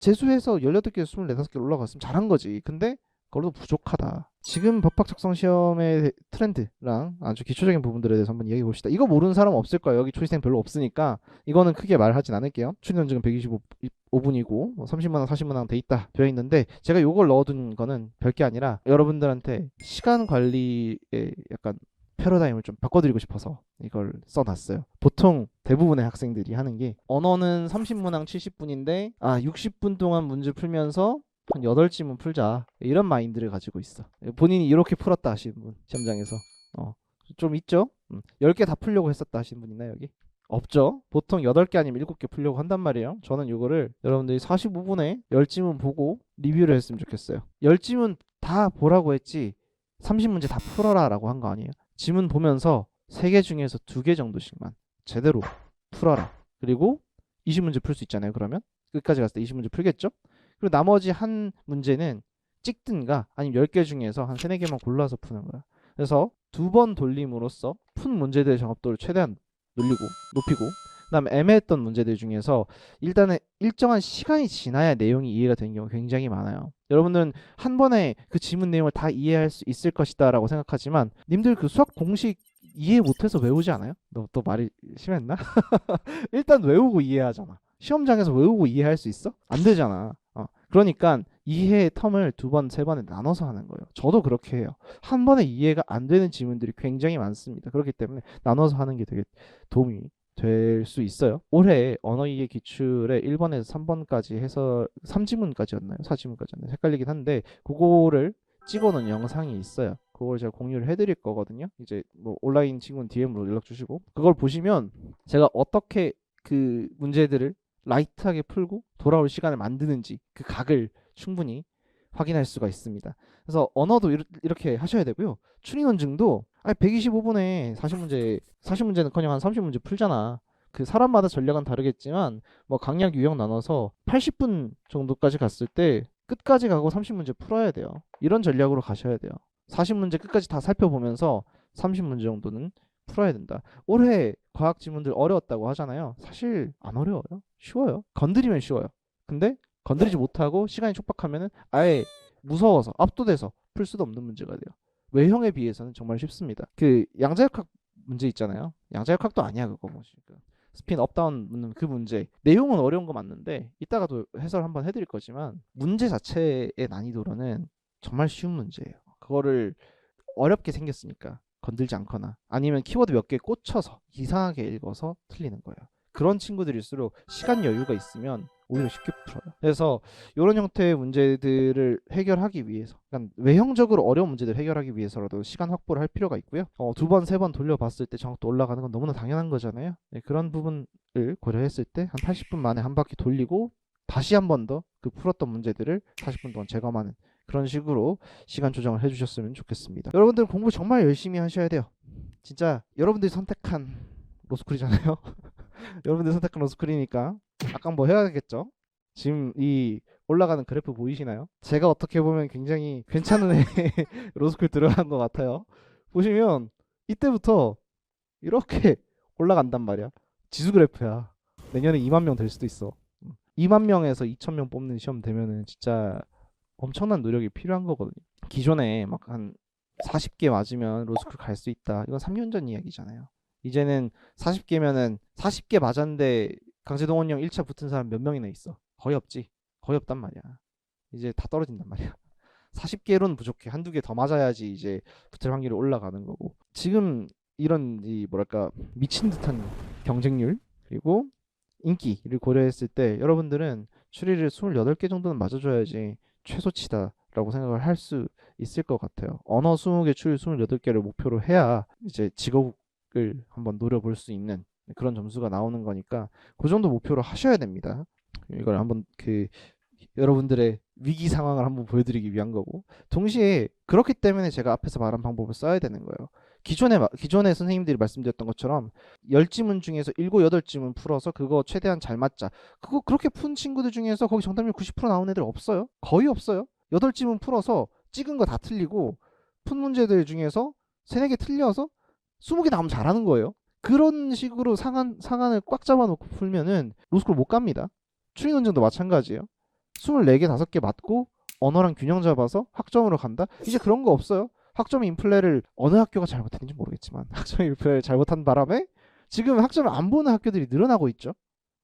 재수해서 18개, 24개 올라갔으면 잘한 거지. 근데 그걸도 부족하다. 지금 법학 작성 시험의 트렌드랑 아주 기초적인 부분들에 대해서 한번 이야기해 봅시다. 이거 모르는 사람 없을 거예요. 여기 초이생 별로 없으니까 이거는 크게 말하진 않을게요. 출연 지금 125분이고 30만 원, 40만 원 돼 있다 되어 있는데 제가 이걸 넣어둔 거는 별게 아니라 여러분들한테 시간 관리에 약간 패러다임을 좀 바꿔드리고 싶어서 이걸 써놨어요. 보통 대부분의 학생들이 하는 게 언어는 30문항 70분인데 아 60분 동안 문제 풀면서 한 8지문 풀자 이런 마인드를 가지고 있어. 본인이 이렇게 풀었다 하시는 분 시험장에서 어, 좀 있죠? 음, 10개 다 풀려고 했었다 하시는 분 있나요 여기? 없죠. 보통 8개 아니면 7개 풀려고 한단 말이에요. 저는 이거를 여러분들이 45분에 10지문 보고 리뷰를 했으면 좋겠어요. 10지문 다 보라고 했지 30문제 다 풀어라 라고 한 거 아니에요. 지문 보면서 3개 중에서 2개 정도씩만 제대로 풀어라. 그리고 20문제 풀 수 있잖아요. 그러면 끝까지 갔을 때 20문제 풀겠죠? 그리고 나머지 한 문제는 찍든가 아니면 10개 중에서 한 3, 4개만 골라서 푸는 거야. 그래서 두 번 돌림으로써 푼 문제들의 정확도를 최대한 늘리고 높이고 그다음에 애매했던 문제들 중에서 일단은 일정한 시간이 지나야 내용이 이해가 되는 경우가 굉장히 많아요. 여러분들은 한 번에 그 지문 내용을 다 이해할 수 있을 것이다라고 생각하지만 님들 그 수학 공식 이해 못해서 외우지 않아요? 너 또 말이 심했나? 일단 외우고 이해하잖아. 시험장에서 외우고 이해할 수 있어? 안 되잖아. 어. 그러니까 이해의 텀을 두 번, 세 번에 나눠서 하는 거예요. 저도 그렇게 해요. 한 번에 이해가 안 되는 지문들이 굉장히 많습니다. 그렇기 때문에 나눠서 하는 게 되게 도움이 될 수 있어요. 올해 언어 이해 기출에 1번에서 3번까지 해서 3지문까지였나요? 4지문까지였나요? 헷갈리긴 한데 그거를 찍어놓은 영상이 있어요. 그걸 제가 공유를 해드릴 거거든요. 이제 뭐 온라인 친구는 DM으로 연락 주시고 그걸 보시면 제가 어떻게 그 문제들을 라이트하게 풀고 돌아올 시간을 만드는지 그 각을 충분히 확인할 수가 있습니다. 그래서 언어도 이렇게 하셔야 되고요. 추리 논증도 아니 125분에 40문제 40문제는커녕 한 30문제 풀잖아. 그 사람마다 전략은 다르겠지만 뭐 강약 유형 나눠서 80분 정도까지 갔을 때 끝까지 가고 30문제 풀어야 돼요. 이런 전략으로 가셔야 돼요. 40문제 끝까지 다 살펴보면서 30문제 정도는 풀어야 된다. 올해 과학 지문들 어려웠다고 하잖아요. 사실 안 어려워요. 쉬워요. 건드리면 쉬워요. 근데 건드리지 못하고 시간이 촉박하면은 아예 무서워서 압도돼서 풀 수도 없는 문제가 돼요. 외형에 비해서는 정말 쉽습니다. 그 양자역학 문제 있잖아요. 양자역학도 아니야 그거 뭐 지금. 스핀 업다운 묻는 그 문제 내용은 어려운 거 맞는데 이따가도 해설 한번 해드릴 거지만 문제 자체의 난이도로는 정말 쉬운 문제예요. 그거를 어렵게 생겼으니까 건들지 않거나 아니면 키워드 몇 개 꽂혀서 이상하게 읽어서 틀리는 거예요. 그런 친구들일수록 시간 여유가 있으면 오히려 쉽게 풀어요. 그래서 이런 형태의 문제들을 해결하기 위해서, 그러니까 외형적으로 어려운 문제들을 해결하기 위해서라도 시간 확보를 할 필요가 있고요. 어, 두 번, 세 번 돌려봤을 때 정확도 올라가는 건 너무나 당연한 거잖아요. 네, 그런 부분을 고려했을 때 한 80분 만에 한 바퀴 돌리고 다시 한 번 더 그 풀었던 문제들을 40분 동안 재검하는 그런 식으로 시간 조정을 해주셨으면 좋겠습니다. 여러분들 공부 정말 열심히 하셔야 돼요. 진짜 여러분들이 선택한 로스쿨이잖아요. 여러분들이 선택한 로스쿨이니까 아까 뭐 해야겠죠? 지금 이 올라가는 그래프 보이시나요? 제가 어떻게 보면 굉장히 괜찮은 애 로스쿨 들어간 것 같아요. 보시면 이때부터 이렇게 올라간단 말이야. 지수 그래프야. 내년에 2만 명 될 수도 있어. 2만 명에서 2천 명 뽑는 시험 되면은 진짜 엄청난 노력이 필요한 거거든요. 기존에 막 한 40개 맞으면 로스쿨 갈 수 있다. 이건 3년 전 이야기잖아요. 이제는 40개면은 40개 맞았는데 강제동원 형 1차 붙은 사람 몇 명이나 있어? 거의 없지. 거의 없단 말이야. 이제 다 떨어진단 말이야. 40개로는 부족해. 한두 개 더 맞아야지 이제 붙을 확률이 올라가는 거고. 지금 이런 이 뭐랄까 미친 듯한 경쟁률 그리고 인기를 고려했을 때 여러분들은 추리를 28개 정도는 맞아줘야지 최소치다라고 생각을 할 수 있을 것 같아요. 언어 20개, 추리 28개를 목표로 해야 이제 직업을 한번 노려볼 수 있는 그런 점수가 나오는 거니까 그 정도 목표로 하셔야 됩니다. 이걸 한번 그 여러분들의 위기 상황을 한번 보여드리기 위한 거고 동시에 그렇기 때문에 제가 앞에서 말한 방법을 써야 되는 거예요. 기존에 마- 기존에 선생님들이 말씀드렸던 것처럼 10지문 중에서 7, 8지문 풀어서 그거 최대한 잘 맞자. 그거 그렇게 푼 친구들 중에서 거기 정답률 90% 나온 애들 없어요. 거의 없어요. 8지문 풀어서 찍은 거 다 틀리고 푼 문제들 중에서 3, 4개 틀려서 20개 나오면 잘하는 거예요. 그런 식으로 상한 상한을 꽉 잡아놓고 풀면은 로스쿨 못 갑니다. 추리 논증도 마찬가지예요. 24개, 5개 맞고 언어랑 균형 잡아서 학점으로 간다? 이제 그런 거 없어요. 학점 인플레를 어느 학교가 잘못했는지 모르겠지만 학점 인플레를 잘못한 바람에 지금 학점을 안 보는 학교들이 늘어나고 있죠.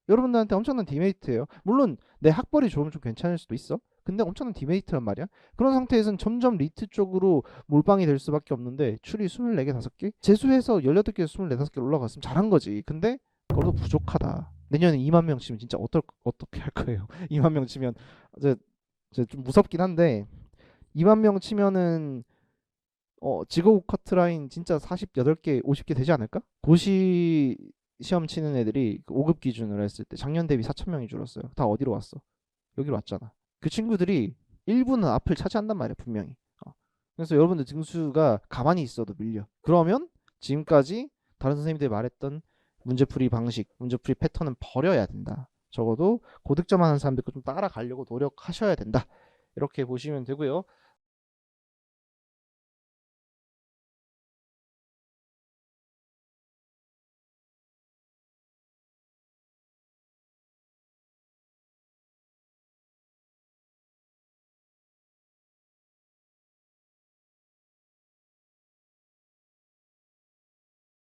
여러분들한테 엄청난 디메리트예요. 물론 내 학벌이 좋으면 좀 괜찮을 수도 있어. 근데 엄청난 디메리트란 말이야. 그런 상태에서는 점점 리트 쪽으로 몰빵이 될 수밖에 없는데 추리 24개, 5개? 재수해서 18개에서 24, 5개 올라갔으면 잘한 거지. 근데 그걸도 부족하다. 내년에 2만 명 치면 진짜 어떨 어떻게 할 거예요? 2만 명 치면 이제, 이제 좀 무섭긴 한데 2만 명 치면은 어 직업 커트라인 진짜 48개, 50개 되지 않을까? 고시 시험 치는 애들이 그 5급 기준으로 했을 때 작년 대비 4천 명이 줄었어요. 다 어디로 왔어? 여기로 왔잖아. 그 친구들이 일부는 앞을 차지한단 말이야 분명히. 어. 그래서 여러분들 등수가 가만히 있어도 밀려. 그러면 지금까지 다른 선생님들이 말했던 문제풀이 방식, 문제풀이 패턴은 버려야 된다. 적어도 고득점 하는 사람들 좀 따라가려고 노력하셔야 된다. 이렇게 보시면 되고요.